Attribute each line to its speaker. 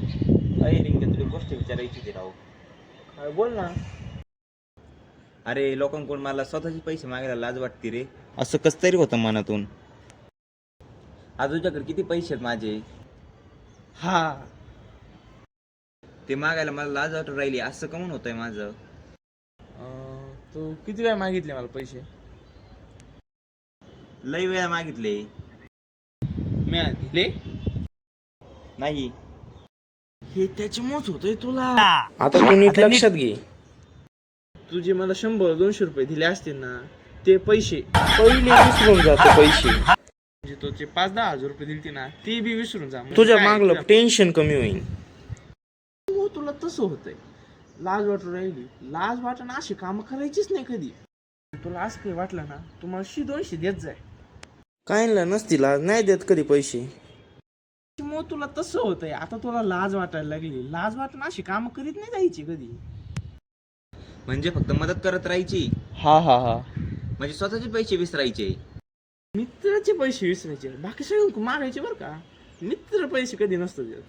Speaker 1: अरे रिंग तुला गोष्ट विचारायची राव.
Speaker 2: काय बोल ना.
Speaker 1: अरे लोकांकडून मला स्वतःचे पैसे मागायला लाज वाटते रे. असं कस तरी होतं मनातून. आज तुझ्याकडे किती पैसे आहेत माझे?
Speaker 2: हा.
Speaker 1: ते मागायला मला लाज वाटून राहिली असं कमून होतंय माझं.
Speaker 2: अं, तू किती वेळा मागितले मला पैसे?
Speaker 1: लई वेळा मागितले.
Speaker 2: मी दिले
Speaker 1: नाही.
Speaker 2: हे त्याची मोज होतोय तुला. आता तू नीट लक्षात घे. तुझे मला शंभर दोनशे रुपये दिले असतील ना ते पैसे. पहिले विसरून जाते पैसे. म्हणजे तुझे पाच दहा हजार रुपये दिलते ना ते बी विसरून जा. तुझ्या मागलं टेन्शन कमी होईल. हो तुला तसं होतंय. लाज वाटून राहिली. लाज वाटणं अशी कामं करायचीच नाही कधी. तुला असं काही वाटलं ना तुम्हाला शी दोनशे देत जाय.
Speaker 3: कायला नसती लाज नाही देत कधी पैसे.
Speaker 2: मग तुला तसं होतंय. आता तुला लाज वाटायला लागली. लाज वाटणं अशी कामं करीत नाही जायची कधी.
Speaker 1: म्हणजे फक्त मदत करत राहायची?
Speaker 2: हा हा हा.
Speaker 1: म्हणजे स्वतःचे पैसे विसरायचे?
Speaker 2: मित्राचे पैसे विसरायचे. बाकी सगळं मागायचे बरं का. मित्र पैसे कधी नसतं देत.